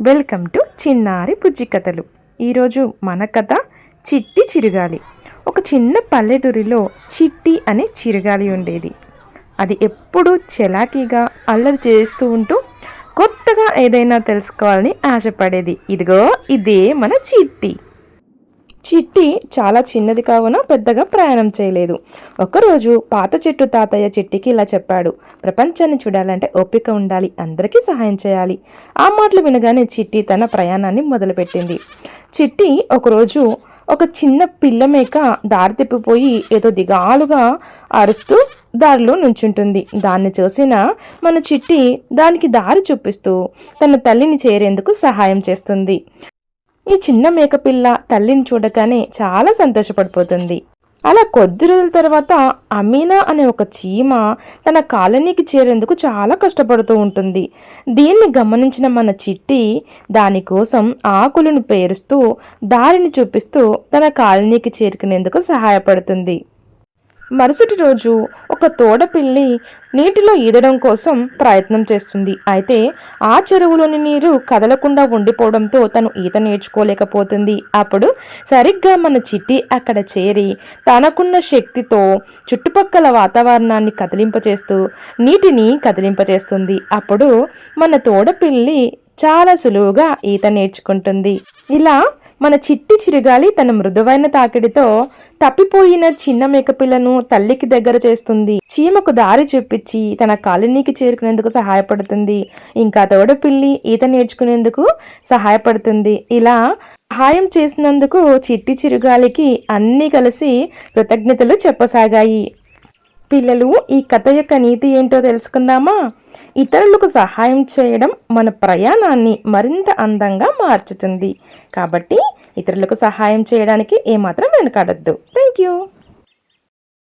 Welcome to చిన్నారి బుజ్జి కథలు. ఈరోజు మన కథ చిట్టి చిరుగాలి. ఒక చిన్న పల్లెటూరిలో చిట్టి అనే చిరుగాలి ఉండేది. అది ఎప్పుడూ చలాకీగా అల్లరి చేస్తూ ఉంటూ కొత్తగా ఏదైనా తెలుసుకోవాలని ఆశపడేది. ఇదిగో ఇదే మన చిట్టి. చిట్టి చాలా చిన్నది కావున పెద్దగా ప్రయాణం చేయలేదు. ఒకరోజు పాత చెట్టు తాతయ్య చిట్టికి ఇలా చెప్పాడు. ప్రపంచాన్ని చూడాలంటే ఓపిక ఉండాలి అందరికీ సహాయం చేయాలి. ఆ మాటలు వినగానే చిట్టి తన ప్రయాణాన్ని మొదలుపెట్టింది. చిట్టి ఒకరోజు ఒక చిన్న పిల్ల మేక దారి తిప్పిపోయి ఏదో దిగాలుగా అరుస్తూ దారిలో నుంచుంటుంది. దాన్ని చూసిన మన చిట్టి దానికి దారి చూపిస్తూ తన తల్లిని చేరేందుకు సహాయం చేస్తుంది. ఈ చిన్న మేకపిల్ల తల్లిని చూడగానే చాలా సంతోషపడిపోతుంది. అలా కొద్ది రోజుల తర్వాత అమీనా అనే ఒక చీమ తన కాలనీకి చేరేందుకు చాలా కష్టపడుతూ ఉంటుంది. దీన్ని గమనించిన మన చిట్టి దానికోసం ఆకులను పేరుస్తూ దారిని చూపిస్తూ తన కాలనీకి చేరుకునేందుకు సహాయపడుతుంది. మరుసటి రోజు ఒక తోడపిల్లి నీటిలో ఈదడం కోసం ప్రయత్నం చేస్తుంది. అయితే ఆ చెరువులోని నీరు కదలకుండా ఉండిపోవడంతో తను ఈత నేర్చుకోలేకపోతుంది. అప్పుడు సరిగ్గా మన చిట్టి అక్కడ చేరి తనకున్న శక్తితో చుట్టుపక్కల వాతావరణాన్ని కదిలింపచేస్తూ నీటిని కదిలింపచేస్తుంది. అప్పుడు మన తోడపిల్లి చాలా సులువుగా ఈత నేర్చుకుంటుంది. ఇలా మన చిట్టి చిరుగాలి తన మృదువైన తాకిడితో తప్పిపోయిన చిన్న మేకపిల్లను తల్లికి దగ్గర చేస్తుంది. చీమకు దారి చూపించి తన కాలనీకి చేరుకునేందుకు సహాయపడుతుంది. ఇంకా తోడపిల్లి ఈత నేర్చుకునేందుకు సహాయపడుతుంది. ఇలా సహాయం చేసినందుకు చిట్టి చిరుగాలికి అన్నీ కలిసి కృతజ్ఞతలు చెప్పసాగాయి. పిల్లలు ఈ కథ యొక్క నీతి ఏంటో తెలుసుకుందామా? ఇతరులకు సహాయం చేయడం మన ప్రయాణాన్ని మరింత అందంగా మార్చుతుంది. కాబట్టి ఇతరులకు సహాయం చేయడానికి ఏమాత్రం వెనకాడద్దు. Thank you